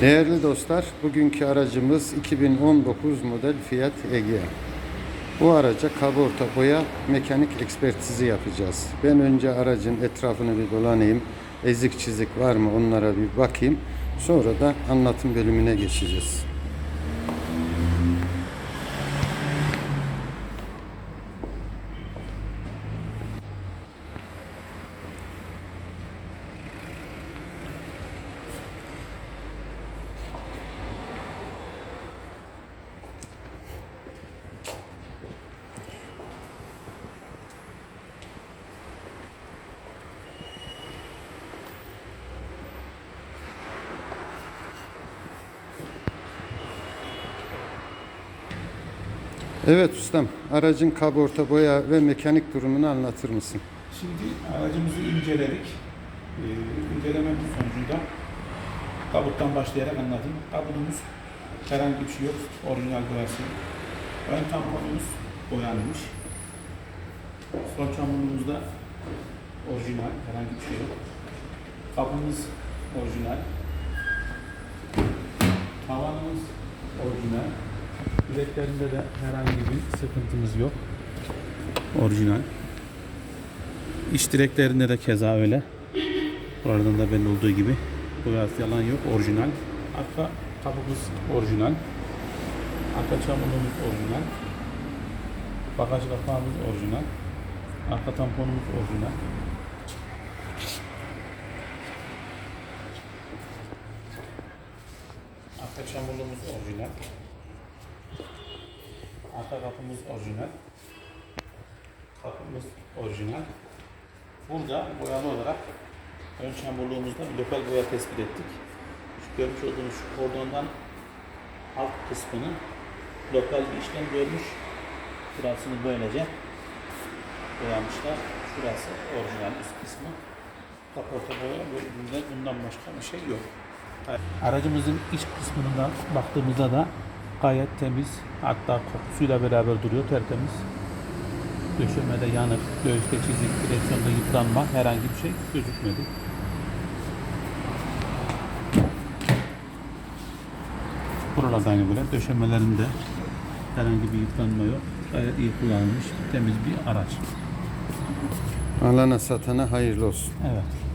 Değerli dostlar, bugünkü aracımız 2019 model Fiat Egea. Bu araca kaborta boya mekanik ekspertizi yapacağız. Ben önce aracın etrafını bir dolanayım. Ezik çizik var mı onlara bir bakayım. Sonra da anlatım bölümüne geçeceğiz. Evet ustam, aracın kaborta boya ve mekanik durumunu anlatır mısın? Şimdi aracımızı inceledik. Ee, incelememiz sonucunda kabuttan başlayarak anladım. Kabutumuz herhangi bir şey yok. Orijinal boyası. Ön tamponumuz boyanmış. Son çamurumuz da orijinal. Herhangi bir şey yok. Kapımız orijinal. Tavanımız orijinal. Bileklerinde de herhangi bir sıkıntımız yok. Orijinal. İç direklerinde de keza öyle. Buradan da belli olduğu gibi. Boyası yalan yok. Orijinal. Arka kapımız orijinal. Arka çamurluğumuz orijinal. Bagaj kapağımız orijinal. Arka tamponumuz orijinal. Arka çamurluğumuz orijinal. Arka kapımız orijinal. Kapımız orijinal. Burada boyalı olarak ön çamurluğumuzda lokal boya tespit ettik. Şu görmüş olduğunuz şu kordondan alt kısmını lokal bir işlem görmüş. Burasını böylece boyamışlar. Şurası orijinal üst kısmı. Kaporta boya bundan başka bir şey yok. Aracımızın iç kısmından baktığımızda da gayet temiz. Hatta kokusuyla beraber duruyor tertemiz. Döşemede yanık, göğüste çizik, direksiyonda yıpranma herhangi bir şey gözükmedi. Buralarda aynı böyle. Döşemelerinde herhangi bir yıpranma yok. Gayet iyi kullanılmış, temiz bir araç. Alana satana hayırlı olsun. Evet.